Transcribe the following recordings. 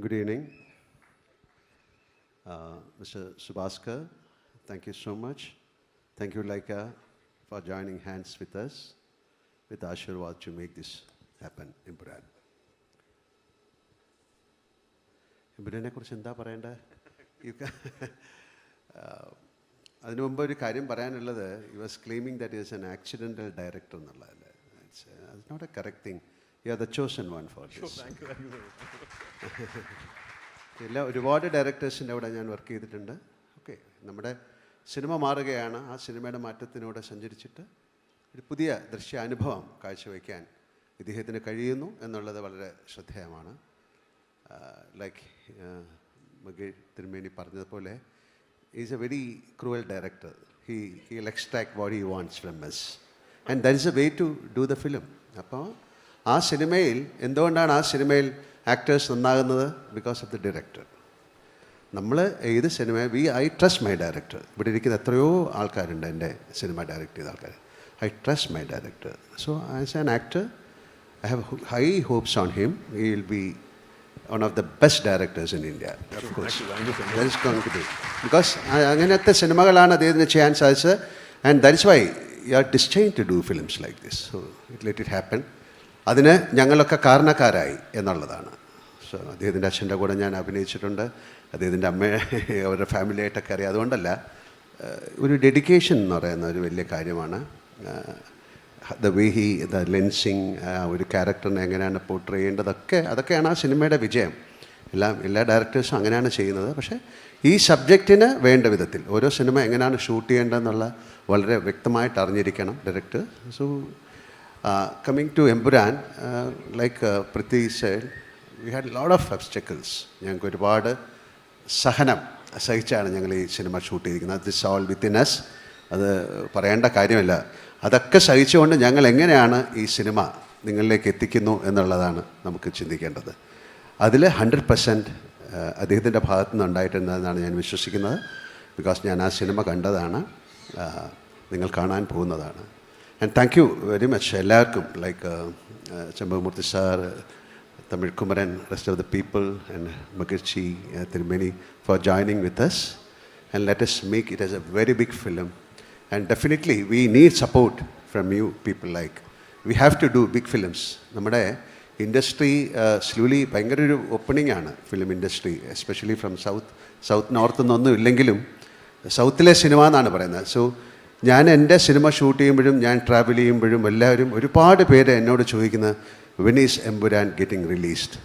Good evening. Uh, Mr. Subaskar, thank you so much. Thank you, Laika, for joining hands with us, with Ashirwad to make this happen in Buran. ഇമ്പുരനെ കുറിച്ച് എന്താ പറയേണ്ടത് You ca- Uh, അതിനു മുമ്പ് ഒരു കാര്യം പറയാനുള്ളത് you was claiming that is an accidental director എന്നുള്ളതല്ലേ it's not a correct thing You are the chosen one for this ഇല്ല ഒരുപാട് ഡയറക്ടേഴ്സിന്റെ അവിടെ ഞാൻ വർക്ക് ചെയ്തിട്ടുണ്ട്. ഓക്കെ നമ്മുടെ സിനിമ മാറുകയാണ്. ആ സിനിമയുടെ മാറ്റത്തിനൂടെ സഞ്ചരിച്ചിട്ട് ഒരു പുതിയ ദൃശ്യാനുഭവം കാഴ്ചവെക്കാൻ ഇദ്ദേഹത്തിന് കഴിയുന്നു എന്നുള്ളത് വളരെ ശ്രദ്ധേയമാണ്. ലൈക്ക് മകി തിരുമേനി പറഞ്ഞതുപോലെ is a very cruel director he he extract extract what he wants from us and that is a way to do the film അപ്പോൾ ആ സിനിമയിൽ എന്തുകൊണ്ടാണ് ആ സിനിമയിൽ ആക്ടേഴ്സ് നന്നാകുന്നത്? ബിക്കോസ് ഓഫ് ദി ഡയറക്ടർ നമ്മൾ ഏത് cinema we I trust my director ഇവിടെ ഇരിക്കുന്ന എത്രയോ ആൾക്കാരുണ്ട് എന്റെ സിനിമ ഡയറക്റ്റ് ചെയ്ത ആൾക്കാർ I trust my director so as an actor I have high hopes on him he will be one of the best directors in India because അങ്ങനത്തെ സിനിമകളാണ് അദ്ദേഹത്തിന് ചെയ്യാൻ സാധിച്ചത്. And that's why you are destined to do films like this so it let it happen അതിന് ഞങ്ങളൊക്കെ കാരണക്കാരായി എന്നുള്ളതാണ്. So അദ്ദേഹത്തിന്റെ അച്ഛന്റെ കൂടെ ഞാൻ അഭിനയിച്ചിട്ടുണ്ട്. അദ്ദേഹത്തിന്റെ അമ്മ അവരുടെ ഫാമിലിയായിട്ടൊക്കെ അറിയാം. അതുകൊണ്ടല്ല ഒരു ഡെഡിക്കേഷൻ എന്ന് പറയുന്ന ഒരു വലിയ കാര്യമാണ്. The way he the lensing ഒരു ക്യാരക്ടറിനെ എങ്ങനെയാണ് പോർട്രേ ചെയ്യേണ്ടതൊക്കെ അതൊക്കെയാണ് ആ സിനിമയുടെ വിജയം. എല്ലാം എല്ലാ ഡയറക്ടേഴ്സും അങ്ങനെയാണ് ചെയ്യുന്നത്. പക്ഷേ ഈ സബ്ജക്റ്റിന് വേണ്ട വിധത്തിൽ ഓരോ സിനിമ എങ്ങനെയാണ് ഷൂട്ട് ചെയ്യേണ്ടതെന്നുള്ള വളരെ വ്യക്തമായിട്ട് അറിഞ്ഞിരിക്കണം director so coming to Empuraan like Prithvi side we had load of obstacles ഞങ്ങൾക്ക് ഒരുപാട് സഹനം സഹിച്ചാണ് ഞങ്ങൾ ഈ സിനിമ ഷൂട്ട് ചെയ്തിരിക്കുന്നത്. ദിസ് ഓൾ വിത്തിൻ എസ് അത് പറയേണ്ട കാര്യമില്ല. അതൊക്കെ സഹിച്ചുകൊണ്ട് ഞങ്ങൾ എങ്ങനെയാണ് ഈ സിനിമ നിങ്ങളിലേക്ക് എത്തിക്കുന്നു എന്നുള്ളതാണ് നമുക്ക് ചിന്തിക്കേണ്ടത്. അതിൽ ഹൺഡ്രഡ് പെർസെന്റ് അദ്ദേഹത്തിന്റെ ഭാഗത്തു നിന്ന് ഉണ്ടായിട്ടുണ്ടെന്നാണ് ഞാൻ വിശ്വസിക്കുന്നത്. ബിക്കോസ് ഞാൻ ആ സിനിമ കണ്ടതാണ്. ആ, നിങ്ങൾ കാണാൻ പോകുന്നതാണ്. And thank you very much എല്ലാവർക്കും like Chembakamoorthy sir Kumaran, rest of the people, and Magirchi, uh, Tirumeni for joining with us. And let us make it as a very big film. And definitely, we need support from you people like. We have to do big films. നമ്മുടെ industry slowly ഭയങ്കര ഒരു opening ആണ് film industry especially from south south north നിന്നൊന്നും ഇല്ലെങ്കിലും സൗത്തിലെ cinema എന്നാണ് പറയുന്നത് so ഞാൻ എന്റെ സിനിമ ഷൂട്ട് ചെയ്യുമ്പോഴും ഞാൻ ട്രാവൽ ചെയ്യുമ്പോഴും എല്ലാവരും ഒരുപാട് പേര് എന്നോട് ചോദിക്കുന്നത് വെനീസ് എംപുരാൻ ഗെറ്റിംഗ് റിലീസ്ഡ്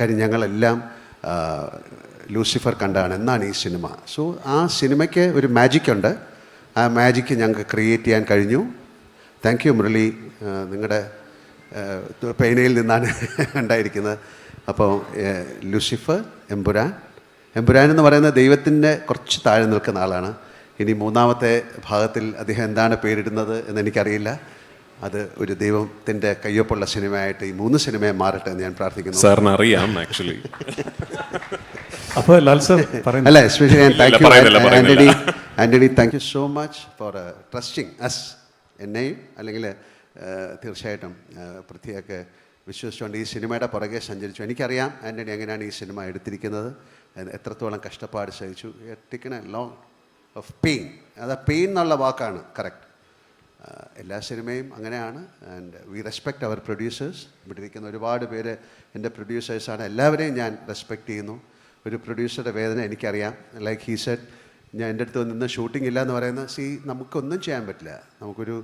കാര്യം ഞങ്ങളെല്ലാം ലൂസിഫർ കണ്ടാണ്. എന്നാണ് ഈ സിനിമ. സോ ആ സിനിമയ്ക്ക് ഒരു മാജിക് ഉണ്ട്. ആ മാജിക്ക് ഞങ്ങൾക്ക് ക്രിയേറ്റ് ചെയ്യാൻ കഴിഞ്ഞു. Thank you Murali. നിങ്ങളുടെ പേനയിൽ നിന്നാണ് ഉണ്ടായിരിക്കുന്നത്. അപ്പോൾ ലൂസിഫർ എംബുരാൻ എംപുരാൻ എന്ന് പറയുന്ന ദൈവത്തിന്റെ കുറച്ച് താഴെ നിൽക്കുന്ന ആളാണ്. ഇനി മൂന്നാമത്തെ ഭാഗത്തിൽ അദ്ദേഹം എന്താണ് പേരിടുന്നത് എന്ന് എനിക്കറിയില്ല. അത് ഒരു ദൈവത്തിന്റെ കയ്യൊപ്പുള്ള സിനിമയായിട്ട് ഈ മൂന്ന് സിനിമയെ മാറട്ടെ എന്ന് ഞാൻ പ്രാർത്ഥിക്കുന്നു. സാറിന് അറിയാം ആക്ച്വലി അപ്പോൾ ലാൽ സർ പറയുന്നത് അല്ല എസ്പെഷ്യലി ഞാൻ thank you. Antony Antony thank you so much for trusting us എന്നെയും അല്ലെങ്കിൽ തീർച്ചയായിട്ടും uh, പൃഥ്വിയൊക്കെ വിശ്വസിച്ചുകൊണ്ട് ഈ സിനിമയുടെ പുറകെ സഞ്ചരിച്ചു. എനിക്കറിയാം ആന്റണി എങ്ങനെയാണ് ഈ സിനിമ എടുത്തിരിക്കുന്നത്. എത്രത്തോളം കഷ്ടപ്പാട് സഹിച്ചു. Taken a long of pain അത് പെയിൻ എന്നുള്ള വാക്കാണ് കറക്റ്റ് എല്ലാ സിനിമയും അങ്ങനെയാണ്. And we respect our producers ഇവിടെ ഇരിക്കുന്ന ഒരുപാട് പേര് എന്റെ പ്രൊഡ്യൂസേഴ്സാണ് എല്ലാവരെയും ഞാൻ റെസ്പെക്റ്റ് ചെയ്യുന്നു. ഒരു പ്രൊഡ്യൂസറുടെ വേദന എനിക്കറിയാം. ലൈക്ക് ഹീ സെറ്റ് ഞാൻ എന്റെ അടുത്ത് നിന്ന് ഷൂട്ടിംഗ് ഇല്ല എന്ന് പറയുന്നത് സി നമുക്കൊന്നും ചെയ്യാൻ പറ്റില്ല. നമുക്കൊരു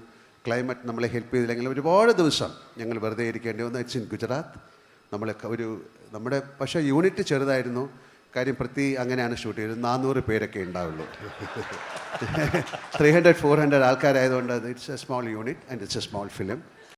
ക്ലൈമറ്റ് നമ്മളെ ഹെൽപ്പ് ചെയ്തില്ലെങ്കിൽ ഒരുപാട് ദിവസം ഞങ്ങൾ വെറുതെ ഇരിക്കേണ്ടി വന്നു. ഇറ്റ്സ് ഇൻ ഗുജറാത്ത് നമ്മൾ ഒരു നമ്മുടെ പക്ഷേ യൂണിറ്റ് ചെറുതായിരുന്നു. കാര്യം പ്രതി അങ്ങനെയാണ് ഷൂട്ട് ചെയ്തത്. നാനൂറ് പേരൊക്കെ ഉണ്ടാവുള്ളൂ. Three hundred four hundred ആൾക്കാരായതുകൊണ്ട് it's a small unit and it's a small film